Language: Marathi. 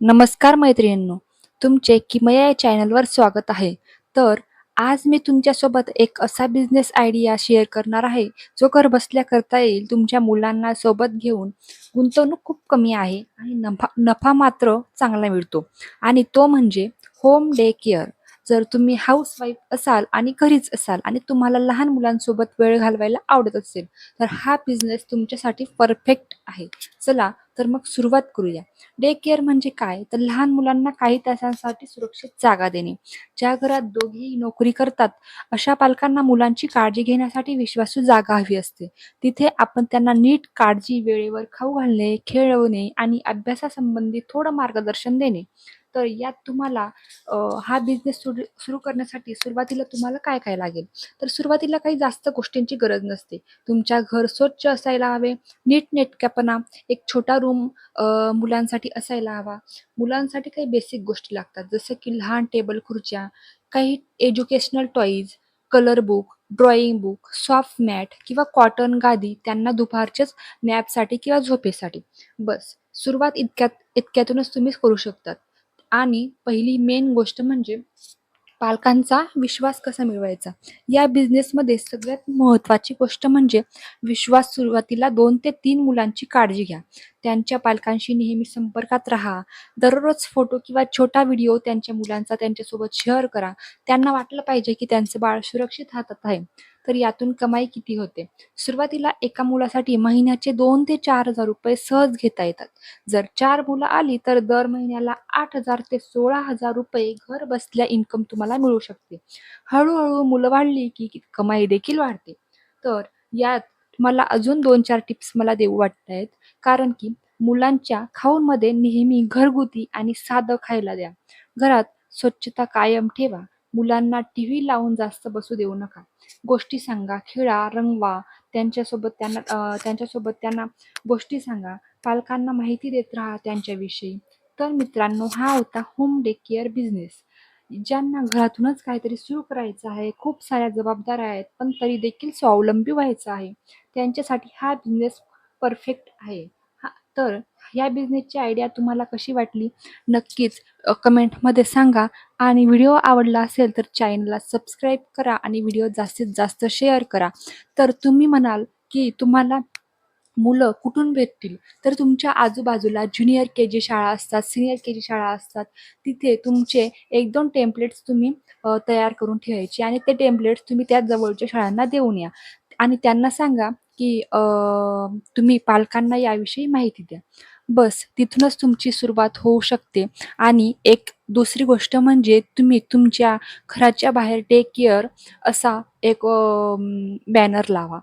नमस्कार मैत्रिणींनो तुमचे किमया या चॅनलवर स्वागत आहे. तर आज मी तुमच्यासोबत एक असा बिझनेस आयडिया शेअर करणार आहे जो घर बसल्या करता येईल तुमच्या मुलांना सोबत घेऊन गुंतवणूक खूप कमी आहे आणि नफा नफा मात्र चांगला मिळतो. आणि तो म्हणजे होम डे केअर जर तुम्ही हाऊसवाईफ असाल आणि घरीच असाल आणि तुम्हाला लहान मुलांसोबत वेळ घालवायला आवडत असेल तर हा बिझनेस तुमच्यासाठी परफेक्ट आहे. चला तर मग सुरुवात करूया. डे केअर म्हणजे काय? तर लहान मुलांना काही तासांसाठी सुरक्षित जागा देणे. ज्या घरात दोघेही नोकरी करतात अशा पालकांना मुलांची काळजी घेण्यासाठी विश्वासू जागा हवी असते. तिथे आपण त्यांना नीट काळजी वेळेवर खाऊ घालणे खेळवणे आणि अभ्यासासंबंधी थोडं मार्गदर्शन देणे. तर यात तुम्हाला हा बिझनेस सुरू सुरू करण्यासाठी सुरुवातीला तुम्हाला काय काय लागेल? तर सुरुवातीला काही जास्त गोष्टींची गरज नसते. तुमच्या घर स्वच्छ असायला हवे नीटनेटक्यापणा एक छोटा रूम मुलांसाठी असायला हवा. मुलांसाठी काही बेसिक गोष्टी लागतात जसं की लहान टेबल खुर्च्या काही educational toys colour book drawing book soft mat किंवा कॉटन गादी त्यांना दुपारच्याच नॅपसाठी किंवा झोपेसाठी. बस सुरुवात इतक्यात इतक्यातूनच तुम्ही करू शकतात. आणि पहिली मेन गोष्ट म्हणजे पालकांचा विश्वास कसा मिळवायचा? या बिझनेसमध्ये सगळ्यात महत्त्वाची गोष्ट म्हणजे विश्वास सुरुवातीला दोन ते तीन मुलांची काळजी घ्या. त्यांच्या पालकांशी नेहमी संपर्कात राहा. दररोज फोटो किंवा छोटा व्हिडिओ त्यांच्या मुलांचा त्यांच्यासोबत शेअर करा. त्यांना वाटलं पाहिजे की त्यांचं बाळ सुरक्षित हातात आहे. तर यातून कमाई किती होते? सुरुवातीला एका मुलासाठी महिन्याचे दोन ते चार हजार रुपये सहज घेता येतात. जर चार मुलं आली तर दर महिन्याला आठ हजार ते सोळा हजार रुपये घर बसल्या इन्कम तुम्हाला मिळू शकते. हळूहळू मुलं वाढली की की कमाई देखील वाढते. तर यात मला अजून दोन चार टिप्स मला देऊ वाटत आहेत कारण की मुलांच्या खाऊंमध्ये नेहमी घरगुती आणि साधं खायला द्या. घरात स्वच्छता कायम ठेवा. मुलांना टी व्ही लावून जास्त बसू देऊ नका. गोष्टी सांगा खेळा रंगवा. त्यांच्यासोबत त्यांना त्यांच्यासोबत त्यांना गोष्टी सांगा. पालकांना माहिती देत राहा त्यांच्याविषयी. तर मित्रांनो हा होता होम डे केअर बिझनेस ज्यांना घरातूनच काहीतरी सुरू करायचं आहे खूप साऱ्या जबाबदाऱ्या आहेत पण तरी देखील स्वावलंबी व्हायचं आहे. त्यांच्यासाठी हा बिझनेस परफेक्ट आहे. हां तर ह्या बिझनेसची आयडिया तुम्हाला कशी वाटली? नक्कीच अ, कमेंटमध्ये सांगा. आणि व्हिडिओ आवडला असेल तर चॅनलला सबस्क्राईब करा आणि व्हिडिओ जास्तीत जास्त शेअर करा. तर तुम्ही म्हणाल की तुम्हाला मुलं कुठून भेटतील? तर तुमच्या आजूबाजूला ज्युनियर के जी शाळा असतात सिनियर के जी शाळा असतात तिथे तुमचे एक दोन टेम्पलेट्स तुम्ही तयार करून ठेवायचे आणि ते टेम्पलेट्स तुम्ही त्या जवळच्या शाळांना देऊन या. आणि त्यांना सांगा की तुम्ही पालकांना याविषयी माहिती द्या. बस तिथूनच तुमची सुरुवात होऊ शकते. आणि एक दुसरी गोष्ट म्हणजे तुम्ही तुमच्या घराच्या बाहेर टेक केअर असा एक बॅनर लावा.